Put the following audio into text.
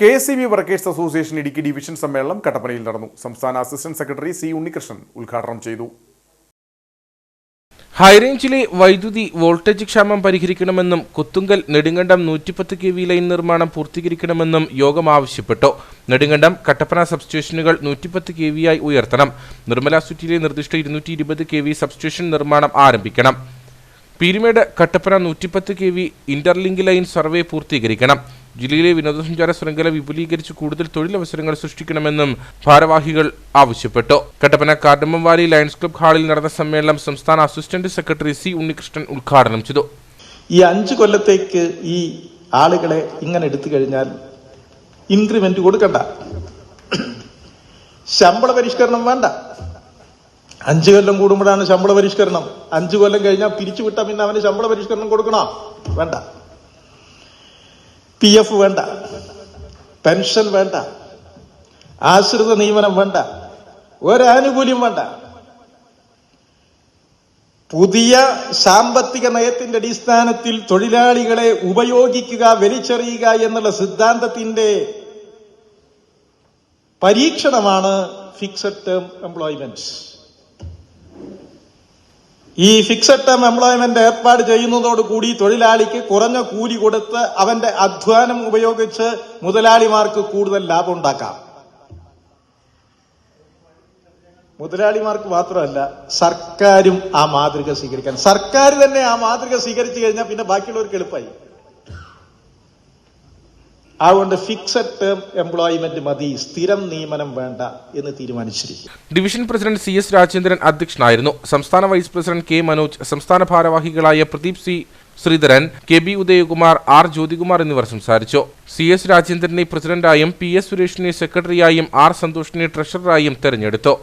K S C B workers association Idukki division സമ്മേളനം കട്ടപ്പനയിൽ നടന്നു. സംസ്ഥാന അസിസ്റ്റന്റ് സെക്രട്ടറി സി ഉണ്ണികൃഷ്ണൻ ഉദ്ഘാടനം ചെയ്തു. ഹൈറേഞ്ചിലെ വൈദ്യുതി വോൾട്ടേജ് ക്ഷാമം പരിഹരിക്കണമെന്നും കുത്തുങ്കൽ നെടുങ്കണ്ടം നൂറ്റിപ്പത്ത് കെ വി ലൈൻ നിർമ്മാണം പൂർത്തീകരിക്കണമെന്നും യോഗം ആവശ്യപ്പെട്ടു. നെടുങ്കണ്ടം കട്ടപ്പന സബ്സ്റ്റേഷനുകൾ നൂറ്റിപ്പത്ത് കെ വി ആയി ഉയർത്തണം. നിർമ്മല സുറ്റിയിലെ നിർദ്ദിഷ്ട ഇരുന്നൂറ്റി ഇരുപത് കെ വി സബ്സ്റ്റേഷൻ നിർമ്മാണം ആരംഭിക്കണം. പീരുമേട് കട്ടപ്പന നൂറ്റിപ്പത്ത് K V interlink line survey പൂർത്തീകരിക്കണം. ജില്ലയിലെ വിനോദസഞ്ചാര ശൃംഖല വിപുലീകരിച്ച് കൂടുതൽ തൊഴിലവസരങ്ങൾ സൃഷ്ടിക്കണമെന്നും ഭാരവാഹികൾ ആവശ്യപ്പെട്ടു. Kattappana cardamom valley lions club ഹാളിൽ നടന്ന സമ്മേളനം സംസ്ഥാന അസിസ്റ്റന്റ് സെക്രട്ടറി സി ഉണ്ണികൃഷ്ണൻ ഉദ്ഘാടനം ചെയ്തു. ഈ അഞ്ചു കൊല്ലത്തേക്ക് ഈ ആളുകളെ ഇങ്ങനെ എടുത്തു കഴിഞ്ഞാൽ ഇൻക്രിമെന്റ് കൊടുക്കണ്ട. ശമ്പള പരിഷ്കരണം വേണ്ട. അഞ്ചു കൊല്ലം കൂടുമ്പോഴാണ് ശമ്പള പരിഷ്കരണം. അഞ്ചു കൊല്ലം കഴിഞ്ഞാൽ പിരിച്ചുവിട്ടാൽ പിന്നെ അവന് ശമ്പള പരിഷ്കരണം കൊടുക്കണോ? വേണ്ട. പി എഫ് വേണ്ട. പെൻഷൻ വേണ്ട. ആശ്രിത നിയമനം വേണ്ട. ഒരാനുകൂല്യം വേണ്ട. പുതിയ സാമ്പത്തിക നയത്തിന്റെ അടിസ്ഥാനത്തിൽ തൊഴിലാളികളെ ഉപയോഗിക്കുക വലിച്ചെറിയുക എന്നുള്ള സിദ്ധാന്തത്തിന്റെ പരീക്ഷണമാണ് ഫിക്സഡ് ടേം എംപ്ലോയ്മെന്റ് ഈ ഫിക്സഡ് ടേം എംപ്ലോയ്മെന്റ് ഏർപ്പാട് ചെയ്യുന്നതോടുകൂടി തൊഴിലാളിക്ക് കുറഞ്ഞ കൂലി കൊടുത്ത് അവന്റെ അധ്വാനം ഉപയോഗിച്ച് മുതലാളിമാർക്ക് കൂടുതൽ ലാഭം ഉണ്ടാക്കാം. മുതലാളിമാർക്ക് മാത്രമല്ല സർക്കാരും ആ മാതൃക സ്വീകരിക്കാൻ. സർക്കാർ തന്നെ ആ മാതൃക സ്വീകരിച്ചു കഴിഞ്ഞാൽ പിന്നെ ബാക്കിയുള്ളവർക്ക് എളുപ്പമായി അതുകൊണ്ട് ഫിക്സഡ് ടേം എംപ്ലോയ്മെന്റ് മതി സ്ഥിരം നിയമനം വേണ്ട എന്ന് തീരുമാനിച്ചിരിക്കും division president C S Rajendran അധ്യക്ഷനായിരുന്നു. സംസ്ഥാന വൈസ് പ്രസിഡന്റ് കെ മനോജ് സംസ്ഥാന ഭാരവാഹികളായ Pradeep C Sreedharan K B Udayakumar R Jyothikumar എന്നിവർ സംസാരിച്ചു. സി എസ് രാജേന്ദ്രനെ പ്രസിഡന്റായും പി എസ് സുരേഷിനെ സെക്രട്ടറിയായും ആർ സന്തോഷിനെ ട്രഷററായും തെരഞ്ഞെടുത്തു.